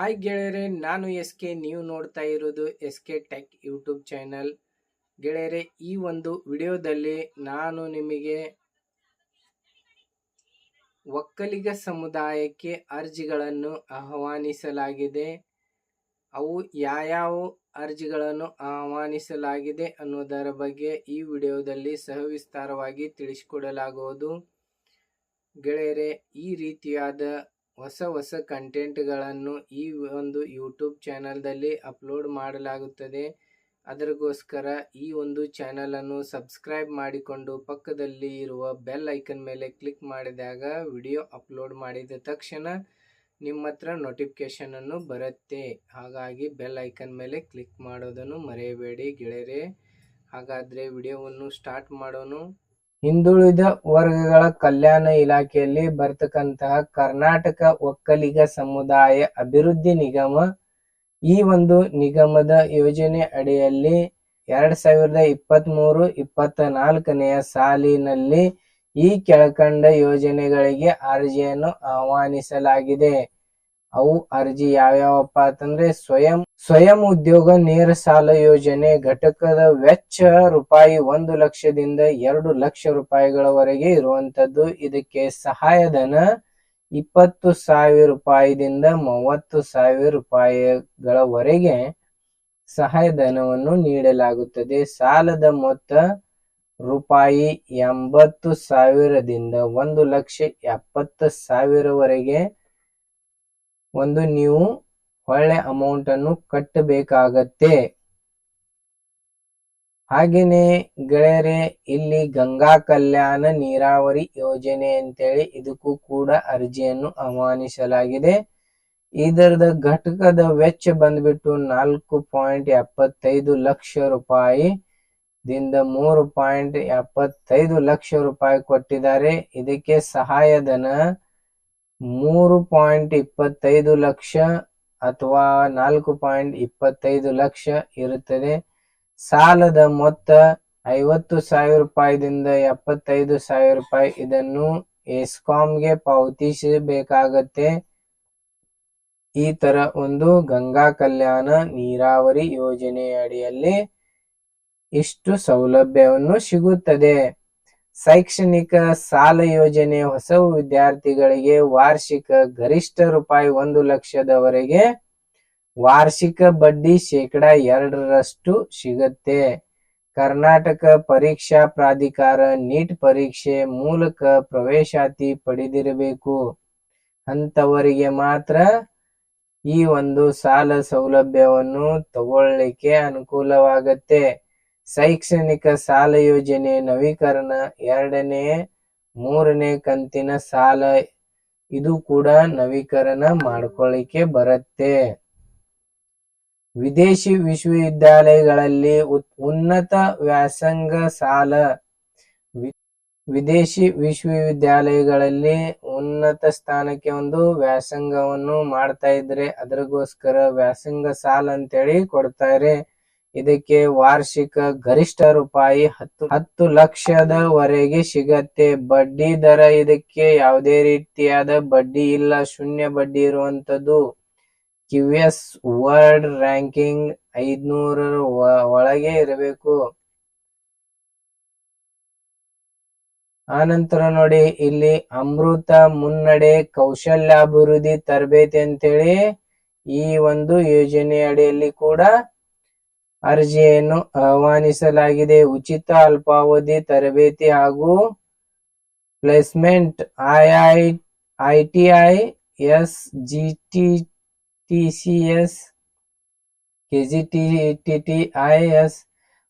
Hi ಗೆಳೆಯರೆ, ನಾನು S K ನೀವು ನೋಡ್ತಾ ಇರೋದು S K tech YouTube channel ಗೆಳೆಯರೆ, ಈ ಒಂದು ವಿಡಿಯೋದಲ್ಲಿ ನಾನು ನಿಮಗೆ ಒಕ್ಕಲಿಗ ಸಮುದಾಯಕ್ಕೆ ಅರ್ಜಿಗಳನ್ನು ಆಹ್ವಾನಿಸಲಾಗಿದೆ. ಅವು ಯಾವ್ಯಾವ ಅರ್ಜಿಗಳನ್ನು ಆಹ್ವಾನಿಸಲಾಗಿದೆ ಅನ್ನೋದರ ಬಗ್ಗೆ ಈ ವಿಡಿಯೋದಲ್ಲಿ ಸಹವಿಸ್ತಾರವಾಗಿ ತಿಳಿಸಿಕೊಡಲಾಗುವುದು. ಗೆಳೆಯರೆ, ಈ ರೀತಿಯಾದ ಹೊಸ ಹೊಸ ಕಂಟೆಂಟ್ಗಳನ್ನು ಈ ಒಂದು ಯೂಟ್ಯೂಬ್ ಚಾನಲ್ದಲ್ಲಿ ಅಪ್ಲೋಡ್ ಮಾಡಲಾಗುತ್ತದೆ. ಅದರಿಗೋಸ್ಕರ ಈ ಒಂದು ಚಾನಲನ್ನು ಸಬ್ಸ್ಕ್ರೈಬ್ ಮಾಡಿಕೊಂಡು ಪಕ್ಕದಲ್ಲಿ ಇರುವ ಬೆಲ್ ಐಕನ್ ಮೇಲೆ ಕ್ಲಿಕ್ ಮಾಡಿದಾಗ ವಿಡಿಯೋ ಅಪ್ಲೋಡ್ ಮಾಡಿದ ತಕ್ಷಣ ನಿಮ್ಮ ಹತ್ರ ನೋಟಿಫಿಕೇಷನನ್ನು ಬರುತ್ತೆ. ಹಾಗಾಗಿ ಬೆಲ್ ಐಕನ್ ಮೇಲೆ ಕ್ಲಿಕ್ ಮಾಡೋದನ್ನು ಮರೆಯಬೇಡಿ ಗೆಳೆಯರೆ. ಹಾಗಾದರೆ ವಿಡಿಯೋವನ್ನು ಸ್ಟಾರ್ಟ್ ಮಾಡೋಣ ಹಿಂದುಳಿದ ವರ್ಗಗಳ ಕಲ್ಯಾಣ ಇಲಾಖೆಯಲ್ಲಿ ಬರ್ತಕ್ಕಂತಹ ಕರ್ನಾಟಕ ಒಕ್ಕಲಿಗ ಸಮುದಾಯ ಅಭಿವೃದ್ಧಿ ನಿಗಮ ಈ ಒಂದು ನಿಗಮದ ಯೋಜನೆ ಅಡಿಯಲ್ಲಿ ಎರಡ್ ಸಾವಿರದ ಇಪ್ಪತ್ತ್ ಮೂರು ಇಪ್ಪತ್ತ ನಾಲ್ಕನೆಯ ಸಾಲಿನಲ್ಲಿ ಈ ಕೆಳಕಂಡ ಯೋಜನೆಗಳಿಗೆ ಅರ್ಜಿಯನ್ನು ಆಹ್ವಾನಿಸಲಾಗಿದೆ. ಅವು ಅರ್ಜಿ ಯಾವ್ಯಾವಪ್ಪ ಅಂತಂದ್ರೆ ಸ್ವಯಂ ಸ್ವಯಂ ಉದ್ಯೋಗ ನೇರ ಸಾಲ ಯೋಜನೆ ಘಟಕದ ವೆಚ್ಚ ರೂಪಾಯಿ ಒಂದು ಲಕ್ಷದಿಂದ ಎರಡು ಲಕ್ಷ ರೂಪಾಯಿಗಳವರೆಗೆ ಇರುವಂತದ್ದು ಇದಕ್ಕೆ ಸಹಾಯಧನ ಇಪ್ಪತ್ತು ಸಾವಿರ ರೂಪಾಯಿದಿಂದ ಮೂವತ್ತು ಸಾವಿರ ರೂಪಾಯಿಗಳವರೆಗೆ ಸಹಾಯಧನವನ್ನು ನೀಡಲಾಗುತ್ತದೆ. ಸಾಲದ ಮೊತ್ತ ರೂಪಾಯಿ ಎಂಬತ್ತು ಸಾವಿರದಿಂದ ಒಂದು ಲಕ್ಷ ಎಪ್ಪತ್ತು ಸಾವಿರವರೆಗೆ ಒಂದು ನೀವು ಒಳ್ಳೆ ಅಮೌಂಟ್ ಅನ್ನು ಕಟ್ಟಬೇಕಾಗತ್ತೆ. ಹಾಗೇನೆ ಗೆಳೆಯರೆ, ಇಲ್ಲಿ ಗಂಗಾ ಕಲ್ಯಾಣ ನೀರಾವರಿ ಯೋಜನೆ ಅಂತೇಳಿ ಇದಕ್ಕೂ ಕೂಡ ಅರ್ಜಿಯನ್ನು ಆಹ್ವಾನಿಸಲಾಗಿದೆ. ಇದರದ ಘಟಕದ ವೆಚ್ಚ ಬಂದ್ಬಿಟ್ಟು ನಾಲ್ಕು ಪಾಯಿಂಟ್ ಎಪ್ಪತ್ತೈದು ಲಕ್ಷ ರೂಪಾಯಿ. ದಿಂದ ಮೂರು ಪಾಯಿಂಟ್ ಎಪ್ಪತ್ತೈದು ಲಕ್ಷ ರೂಪಾಯಿ ಕೊಟ್ಟಿದ್ದಾರೆ. ಇದಕ್ಕೆ ಸಹಾಯಧನ ಮೂರು ಪಾಯಿಂಟ್ ಇಪ್ಪತ್ತೈದು ಲಕ್ಷ ಅಥವಾ ನಾಲ್ಕು ಪಾಯಿಂಟ್ ಇಪ್ಪತ್ತೈದು ಲಕ್ಷ ಇರುತ್ತದೆ. ಸಾಲದ ಮೊತ್ತ ಐವತ್ತು ಸಾವಿರ ರೂಪಾಯಿದಿಂದ ಎಪ್ಪತ್ತೈದು ಸಾವಿರ ರೂಪಾಯಿ. ಇದನ್ನು ಎಸ್ಕಾಂಗೆ ಪಾವತಿಸಬೇಕಾಗತ್ತೆ. ಈ ತರ ಒಂದು ಗಂಗಾ ಕಲ್ಯಾಣ ನೀರಾವರಿ ಯೋಜನೆ ಅಡಿಯಲ್ಲಿ ಇಷ್ಟು ಸೌಲಭ್ಯವನ್ನು ಸಿಗುತ್ತದೆ. ಶೈಕ್ಷಣಿಕ ಸಾಲ ಯೋಜನೆ ಹೊಸ ವಿದ್ಯಾರ್ಥಿಗಳಿಗೆ ವಾರ್ಷಿಕ ಗರಿಷ್ಠ ರೂಪಾಯಿ ಒಂದು ಲಕ್ಷದವರೆಗೆ ವಾರ್ಷಿಕ ಬಡ್ಡಿ ಶೇಕಡ ಎರಡರಷ್ಟು ಸಿಗತ್ತೆ. ಕರ್ನಾಟಕ ಪರೀಕ್ಷಾ ಪ್ರಾಧಿಕಾರ ನೀಟ್ ಪರೀಕ್ಷೆ ಮೂಲಕ ಪ್ರವೇಶಾತಿ ಪಡೆದಿರಬೇಕು. ಅಂತವರಿಗೆ ಮಾತ್ರ ಈ ಒಂದು ಸಾಲ ಸೌಲಭ್ಯವನ್ನು ತಗೊಳ್ಳಿಕ್ಕೆ ಅನುಕೂಲವಾಗತ್ತೆ. ಶೈಕ್ಷಣಿಕ ಸಾಲ ಯೋಜನೆ ನವೀಕರಣ ಎರಡನೇ, ಮೂರನೇ ಕಂತಿನ ಸಾಲ. ಇದು ಕೂಡ ನವೀಕರಣ ಮಾಡ್ಕೊಳ್ಳಿಕ್ಕೆ ಬರುತ್ತೆ. ವಿದೇಶಿ ವಿಶ್ವವಿದ್ಯಾಲಯಗಳಲ್ಲಿ ಉನ್ನತ ವ್ಯಾಸಂಗ ಸಾಲ. ವಿದೇಶಿ ವಿಶ್ವವಿದ್ಯಾಲಯಗಳಲ್ಲಿ ಉನ್ನತ ಸ್ಥಾನಕ್ಕೆ ಒಂದು ವ್ಯಾಸಂಗವನ್ನು ಮಾಡ್ತಾ ಇದ್ರೆ ಅದರಿಗೋಸ್ಕರ ವ್ಯಾಸಂಗ ಸಾಲ ಅಂತೇಳಿ ಕೊಡ್ತಾರೆ. ಇದಕ್ಕೆ ವಾರ್ಷಿಕ ಗರಿಷ್ಠ ರೂಪಾಯಿ ಹತ್ತು ಹತ್ತು ಲಕ್ಷದವರೆಗೆ ಸಿಗತ್ತೆ. ಬಡ್ಡಿ ದರ ಇದಕ್ಕೆ ಯಾವುದೇ ರೀತಿಯಾದ ಬಡ್ಡಿ ಇಲ್ಲ. ಶೂನ್ಯ ಬಡ್ಡಿ ಇರುವಂತದ್ದು ಕ್ಯೂ ಎಸ್ ವರ್ಲ್ಡ್ ರ್ಯಾಂಕಿಂಗ್ ಐದ್ನೂರ ಒಳಗೆ ಇರಬೇಕು. ಆನಂತರ ನೋಡಿ, ಇಲ್ಲಿ ಅಮೃತ ಮುನ್ನಡೆ ಕೌಶಲ್ಯಾಭಿವೃದ್ಧಿ ತರಬೇತಿ ಅಂತೇಳಿ ಈ ಒಂದು ಯೋಜನೆ ಅಡಿಯಲ್ಲಿ ಕೂಡ ಅರ್ಜಿಯನ್ನು ಆಹ್ವಾನಿಸಲಾಗಿದೆ. ಉಚಿತ ಅಲ್ಪಾವಧಿ ತರಬೇತಿ ಹಾಗೂ placement II ITI S G T T C S T T T I S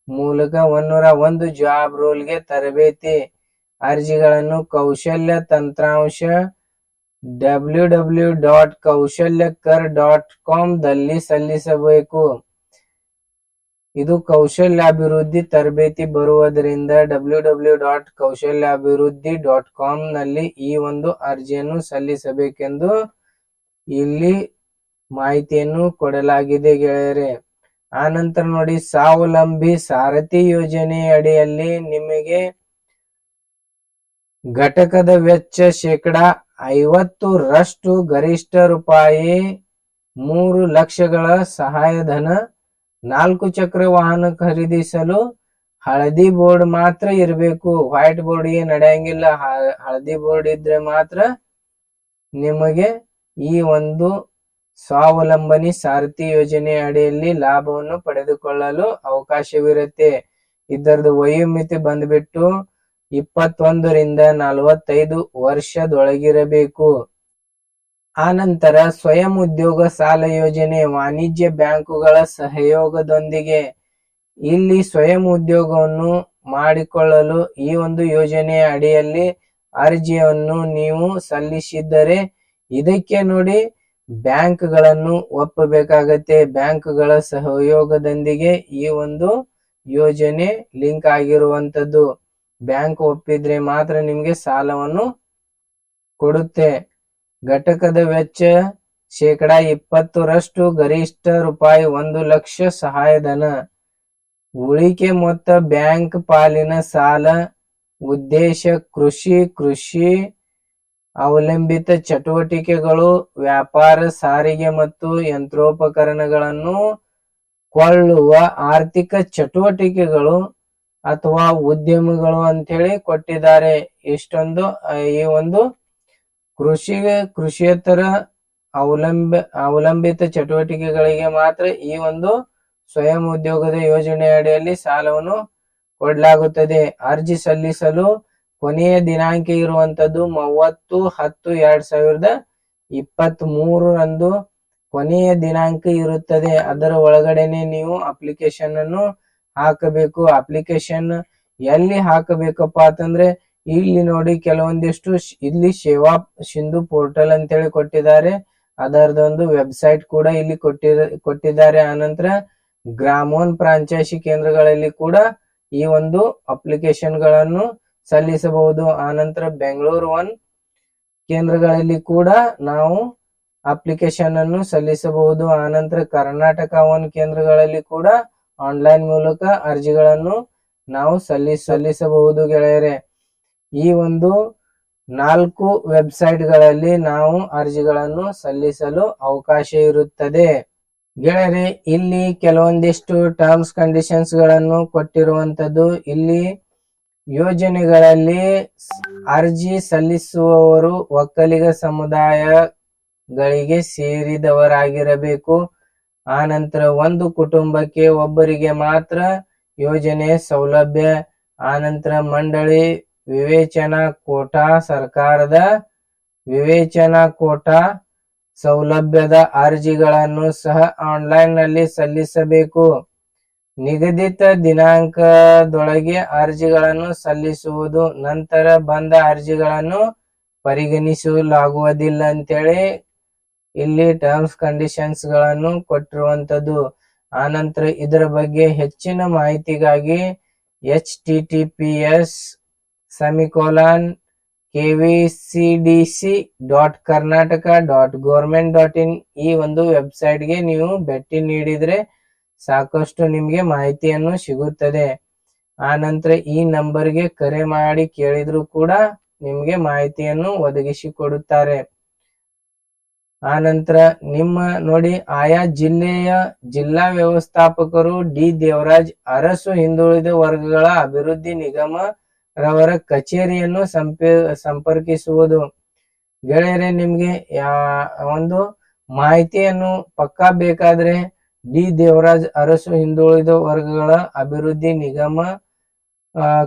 ಮೂಲಕ ಒಂದೂರ ಒಂದು ಜಾಬ್ ರೋಲ್ಗೆ ತರಬೇತಿ. ಅರ್ಜಿಗಳನ್ನು ಕೌಶಲ್ಯ ತಂತ್ರಾಂಶ W W dot Kaushalyakar dot com ದಲ್ಲಿ ಸಲ್ಲಿಸಬೇಕು. ಇದು ಕೌಶಲ್ಯಾಭಿವೃದ್ಧಿ ತರಬೇತಿ ಬರುವುದರಿಂದ ಡಬ್ಲ್ಯೂ ಡಬ್ಲ್ಯೂ ಡಾಟ್ ಕೌಶಲ್ಯಾಭಿವೃದ್ಧಿ ಡಾಟ್ ಕಾಮ್ನಲ್ಲಿ ಈ ಒಂದು ಅರ್ಜಿಯನ್ನು ಸಲ್ಲಿಸಬೇಕೆಂದು ಇಲ್ಲಿ ಮಾಹಿತಿಯನ್ನು ಕೊಡಲಾಗಿದೆ ಗೆಳೆಯರೆ. ಆನಂತರ ನೋಡಿ, ಸ್ವಾವಲಂಬಿ ಸಾರಥಿ ಯೋಜನೆ ಅಡಿಯಲ್ಲಿ ನಿಮಗೆ ಘಟಕದ ವೆಚ್ಚ ಶೇಕಡ ಐವತ್ತು ರಷ್ಟು ಗರಿಷ್ಠ ರೂಪಾಯಿ ಮೂರು ಲಕ್ಷಗಳ ಸಹಾಯಧನ ನಾಲ್ಕು ಚಕ್ರ ವಾಹನ ಖರೀದಿಸಲು ಹಳದಿ ಬೋರ್ಡ್ ಮಾತ್ರ ಇರಬೇಕು. ವೈಟ್ ಬೋರ್ಡ್ಗೆ ನಡೆಯಂಗಿಲ್ಲ. ಹ- ಹಳದಿ ಬೋರ್ಡ್ ಇದ್ರೆ ಮಾತ್ರ ನಿಮಗೆ ಈ ಒಂದು ಸ್ವಾವಲಂಬನೆ ಸಾರಥಿ ಯೋಜನೆ ಅಡಿಯಲ್ಲಿ ಲಾಭವನ್ನು ಪಡೆದುಕೊಳ್ಳಲು ಅವಕಾಶವಿರುತ್ತೆ. ಇದರದ್ದು ವಯೋಮಿತಿ ಬಂದ್ಬಿಟ್ಟು ಇಪ್ಪತ್ತೊಂದರಿಂದ ನಲವತ್ತೈದು ವರ್ಷದೊಳಗಿರಬೇಕು. ಆನಂತರ ಸ್ವಯಂ ಉದ್ಯೋಗ ಸಾಲ ಯೋಜನೆ ವಾಣಿಜ್ಯ ಬ್ಯಾಂಕುಗಳ ಸಹಯೋಗದೊಂದಿಗೆ ಇಲ್ಲಿ ಸ್ವಯಂ ಉದ್ಯೋಗವನ್ನು ಮಾಡಿಕೊಳ್ಳಲು ಈ ಒಂದು ಯೋಜನೆಯ ಅಡಿಯಲ್ಲಿ ಅರ್ಜಿಯನ್ನು ನೀವು ಸಲ್ಲಿಸಿದ್ದರೆ ಇದಕ್ಕೆ ನೋಡಿ ಬ್ಯಾಂಕ್ಗಳನ್ನು ಒಪ್ಪಬೇಕಾಗತ್ತೆ. ಬ್ಯಾಂಕ್ಗಳ ಸಹಯೋಗದೊಂದಿಗೆ ಈ ಒಂದು ಯೋಜನೆ ಲಿಂಕ್ ಆಗಿರುವಂತದ್ದು ಬ್ಯಾಂಕ್ ಒಪ್ಪಿದ್ರೆ ಮಾತ್ರ ನಿಮಗೆ ಸಾಲವನ್ನು ಕೊಡುತ್ತೆ. ಘಟಕದ ವೆಚ್ಚ ಶೇಕಡಾ ಇಪ್ಪತ್ತರಷ್ಟು ಗರಿಷ್ಠ ರೂಪಾಯಿ ಒಂದು ಲಕ್ಷ ಸಹಾಯಧನ. ಉಳಿಕೆ ಮೊತ್ತ ಬ್ಯಾಂಕ್ ಪಾಲಿನ ಸಾಲ, ಉದ್ದೇಶ ಕೃಷಿ ಕೃಷಿ ಅವಲಂಬಿತ ಚಟುವಟಿಕೆಗಳು, ವ್ಯಾಪಾರ ಸಾರಿಗೆ ಮತ್ತು ಯಂತ್ರೋಪಕರಣಗಳನ್ನು ಕೊಳ್ಳುವ ಆರ್ಥಿಕ ಚಟುವಟಿಕೆಗಳು ಅಥವಾ ಉದ್ಯಮಗಳು ಅಂತ ಹೇಳಿ ಕೊಟ್ಟಿದ್ದಾರೆ. ಇಷ್ಟೊಂದು, ಈ ಒಂದು ಕೃಷಿಗೆ ಕೃಷಿಯೇತರ ಅವಲಂಬ, ಅವಲಂಬಿತ ಚಟುವಟಿಕೆಗಳಿಗೆ ಮಾತ್ರ ಈ ಒಂದು ಸ್ವಯಂ ಉದ್ಯೋಗದ ಯೋಜನೆ ಅಡಿಯಲ್ಲಿ ಸಾಲವನ್ನು ಕೊಡಲಾಗುತ್ತದೆ. ಅರ್ಜಿ ಸಲ್ಲಿಸಲು ಕೊನೆಯ ದಿನಾಂಕ ಇರುವಂತದ್ದು ಮೂವತ್ತು ಹತ್ತು ಎರಡ್ ಸಾವಿರದ ಇಪ್ಪತ್ತ್ ಮೂರರಂದು ಕೊನೆಯ ದಿನಾಂಕ ಇರುತ್ತದೆ. ಅದರ ಒಳಗಡೆನೆ ನೀವು ಅಪ್ಲಿಕೇಶನ್ ಅನ್ನು ಹಾಕಬೇಕು. ಅಪ್ಲಿಕೇಶನ್ ಎಲ್ಲಿ ಹಾಕಬೇಕಪ್ಪ ಅಂತಂದ್ರೆ ಇಲ್ಲಿ ನೋಡಿ ಕೆಲವೊಂದಿಷ್ಟು ಇಲ್ಲಿ ಸೇವಾ ಸಿಂಧು ಪೋರ್ಟಲ್ ಅಂತ ಹೇಳಿ ಕೊಟ್ಟಿದ್ದಾರೆ. ಅದರದೊಂದು ವೆಬ್ಸೈಟ್ ಕೂಡ ಇಲ್ಲಿ ಕೊಟ್ಟಿರ, ಕೊಟ್ಟಿದ್ದಾರೆ. ಆನಂತರ ಗ್ರಾಮೋನ್ ಫ್ರಾಂಚೈಸಿ ಕೇಂದ್ರಗಳಲ್ಲಿ ಕೂಡ ಈ ಒಂದು ಅಪ್ಲಿಕೇಶನ್ಗಳನ್ನು ಸಲ್ಲಿಸಬಹುದು. ಆನಂತರ ಬೆಂಗಳೂರು ಒನ್ ಕೇಂದ್ರಗಳಲ್ಲಿ ಕೂಡ ನಾವು ಅಪ್ಲಿಕೇಶನ್ ಅನ್ನು ಸಲ್ಲಿಸಬಹುದು. ಆನಂತರ ಕರ್ನಾಟಕ ಒನ್ ಕೇಂದ್ರಗಳಲ್ಲಿ ಕೂಡ ಆನ್ಲೈನ್ ಮೂಲಕ ಅರ್ಜಿಗಳನ್ನು ನಾವು ಸಲ್ಲಿ ಸಲ್ಲಿಸಬಹುದು ಗೆಳೆಯರೆ. ಈ ಒಂದು ನಾಲ್ಕು ವೆಬ್ಸೈಟ್ಗಳಲ್ಲಿ ನಾವು ಅರ್ಜಿಗಳನ್ನು ಸಲ್ಲಿಸಲು ಅವಕಾಶ ಇರುತ್ತದೆ. ಗೆಳೆಯರೆ, ಇಲ್ಲಿ ಕೆಲವೊಂದಿಷ್ಟು ಟರ್ಮ್ಸ್ ಕಂಡೀಷನ್ಸ್ಗಳನ್ನು ಕೊಟ್ಟಿರುವಂತದ್ದು ಇಲ್ಲಿ ಯೋಜನೆಗಳಲ್ಲಿ ಅರ್ಜಿ ಸಲ್ಲಿಸುವವರು ಒಕ್ಕಲಿಗ ಸಮುದಾಯಗಳಿಗೆ ಸೇರಿದವರಾಗಿರಬೇಕು. ಆನಂತರ ಒಂದು ಕುಟುಂಬಕ್ಕೆ ಒಬ್ಬರಿಗೆ ಮಾತ್ರ ಯೋಜನೆ ಸೌಲಭ್ಯ ಆನಂತರ ಮಂಡಳಿ ವಿವೇಚನಾ ಕೋಟಾ ಸರ್ಕಾರದ ವಿವೇಚನಾ ಕೋಟಾ ಸೌಲಭ್ಯದ ಅರ್ಜಿಗಳನ್ನು ಸಹ ಆನ್ಲೈನ್ನಲ್ಲಿ ಸಲ್ಲಿಸಬೇಕು. ನಿಗದಿತ ದಿನಾಂಕದೊಳಗೆ ಅರ್ಜಿಗಳನ್ನು ಸಲ್ಲಿಸುವುದು, ನಂತರ ಬಂದ ಅರ್ಜಿಗಳನ್ನು ಪರಿಗಣಿಸಲಾಗುವುದಿಲ್ಲ ಅಂತೇಳಿ ಇಲ್ಲಿ ಟರ್ಮ್ಸ್ ಕಂಡೀಷನ್ಸ್ಗಳನ್ನು ಕೊಟ್ಟಿರುವಂತದ್ದು ಆನಂತರ ಇದರ ಬಗ್ಗೆ ಹೆಚ್ಚಿನ ಮಾಹಿತಿಗಾಗಿ H T T P S semicolon K V C D C dot Karnataka dot government dot in ಈ ಒಂದು ವೆಬ್ಸೈಟ್ಗೆ ನೀವು ಭೇಟಿ ನೀಡಿದರೆ ಸಾಕಷ್ಟು ನಿಮಗೆ ಮಾಹಿತಿಯನ್ನು ಸಿಗುತ್ತದೆ. ಆ ನಂತರ ಈ ನಂಬರ್ಗೆ ಕರೆ ಮಾಡಿ ಕೇಳಿದರೂ ಕೂಡ ನಿಮಗೆ ಮಾಹಿತಿಯನ್ನು ಒದಗಿಸಿಕೊಡುತ್ತಾರೆ. ಆ ನಂತರ ನಿಮ್ಮ ನೋಡಿ ಆಯಾ ಜಿಲ್ಲೆಯ ಜಿಲ್ಲಾ ವ್ಯವಸ್ಥಾಪಕರು ಡಿ ದೇವರಾಜ್ ಅರಸು ಹಿಂದುಳಿದ ವರ್ಗಗಳ ಅಭಿವೃದ್ಧಿ ನಿಗಮ ರವರ ಕಚೇರಿಯನ್ನು ಸಂಪೇ, ಸಂಪರ್ಕಿಸುವುದು. ಗೆಳೆಯರೆ, ನಿಮ್ಗೆ ಯಾ, ಒಂದು ಮಾಹಿತಿಯನ್ನು ಪಕ್ಕಾ ಬೇಕಾದ್ರೆ ಡಿ. ದೇವರಾಜ್ ಅರಸು ಹಿಂದುಳಿದ ವರ್ಗಗಳ ಅಭಿವೃದ್ಧಿ ನಿಗಮ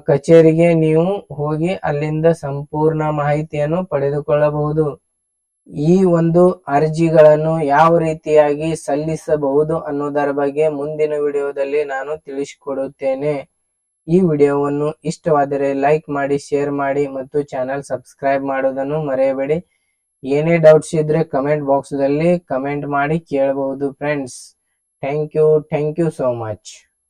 ಕಚೇರಿಗೆ ನೀವು ಹೋಗಿ ಅಲ್ಲಿಂದ ಸಂಪೂರ್ಣ ಮಾಹಿತಿಯನ್ನು ಪಡೆದುಕೊಳ್ಳಬಹುದು. ಈ ಒಂದು ಅರ್ಜಿಗಳನ್ನು ಯಾವ ರೀತಿಯಾಗಿ ಸಲ್ಲಿಸಬಹುದು ಅನ್ನೋದರ ಬಗ್ಗೆ ಮುಂದಿನ ವಿಡಿಯೋದಲ್ಲಿ ನಾನು ತಿಳಿಸಿಕೊಡುತ್ತೇನೆ. ಈ ವಿಡಿಯೋವನ್ನು ಇಷ್ಟವಾದರೆ ಲೈಕ್ ಮಾಡಿ, ಶೇರ್ ಮಾಡಿ ಮತ್ತು ಚಾನಲ್ ಸಬ್ಸ್ಕ್ರೈಬ್ ಮಾಡೋದನ್ನು ಮರೆಯಬೇಡಿ. ಏನೇ ಡೌಟ್ಸ್ ಇದ್ರೆ ಕಮೆಂಟ್ ಬಾಕ್ಸ್ ದಲ್ಲಿ ಕಮೆಂಟ್ ಮಾಡಿ ಕೇಳಬಹುದು friends thank you thank you so much